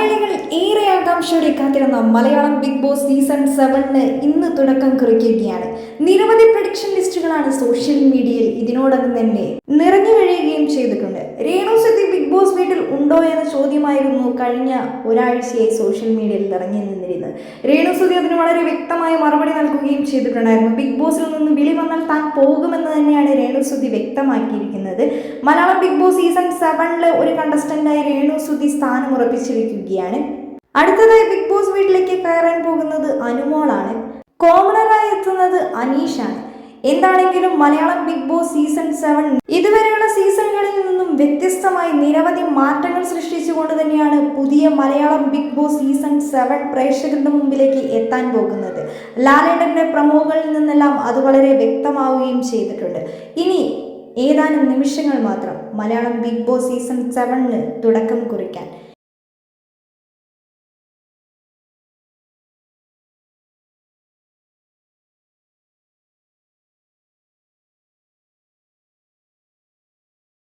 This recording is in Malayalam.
മലയാളികൾ ഏറെ ആകാംക്ഷയോടെ കാത്തിരുന്ന മലയാളം ബിഗ് ബോസ് സീസൺ സെവനിന് ഇന്ന് തുടക്കം കുറിക്കുകയാണ്. നിരവധി പ്രഡിക്ഷൻ ലിസ്റ്റുകളാണ് സോഷ്യൽ മീഡിയയിൽ ഇതിനോടകം തന്നെ നിറഞ്ഞു കഴിയുകയും ചെയ്തിട്ടുണ്ട് രേണു സതി ബിഗ് ബോസ് വീട്ടിൽ ഉണ്ടോ എന്ന ചോദ്യമായിരുന്നു കഴിഞ്ഞ ഒരാഴ്ചയായി സോഷ്യൽ മീഡിയയിൽ നിറഞ്ഞു നിന്നിരുന്നത്. രേണു സുതി അതിന് വളരെ വ്യക്തമായ മറുപടി നൽകുകയും ചെയ്തിട്ടുണ്ടായിരുന്നു. ബിഗ് ബോസിൽ നിന്ന് വിളി വന്നാൽ താൻ പോകുമെന്ന് തന്നെയാണ് രേണു സുതി വ്യക്തമാക്കിയിരിക്കുന്നത്. മലയാളം ബിഗ് ബോസ് സീസൺ സെവനിലെ ഒരു കണ്ടസ്റ്റന്റായി രേണു സുതി സ്ഥാനം ഉറപ്പിച്ചിരിക്കുകയാണ് അടുത്തതായി ബിഗ് ബോസ് വീട്ടിലേക്ക് കയറാൻ പോകുന്നത് അനുമോളാണ്. കോമണറായി എത്തുന്നത് അനീഷാണ്. എന്താണെങ്കിലും Malayalam Big Boss season seven നിന്നും വ്യത്യസ്തമായി നിരവധി മാറ്റങ്ങൾ സൃഷ്ടിച്ചുകൊണ്ട് തന്നെയാണ് പുതിയ Malayalam Big Boss season seven പ്രേക്ഷകരുടെ മുമ്പിലേക്ക് എത്താൻ പോകുന്നത്. ലാലേട്ടന്റെ പ്രമോകളിൽ നിന്നെല്ലാം അത് വളരെ വ്യക്തമാവുകയും ചെയ്തിട്ടുണ്ട്. ഇനി ഏതാനും നിമിഷങ്ങൾ മാത്രം മലയാളം ബിഗ് ബോസ് സീസൺ സെവനിന് തുടക്കം കുറിക്കാൻ.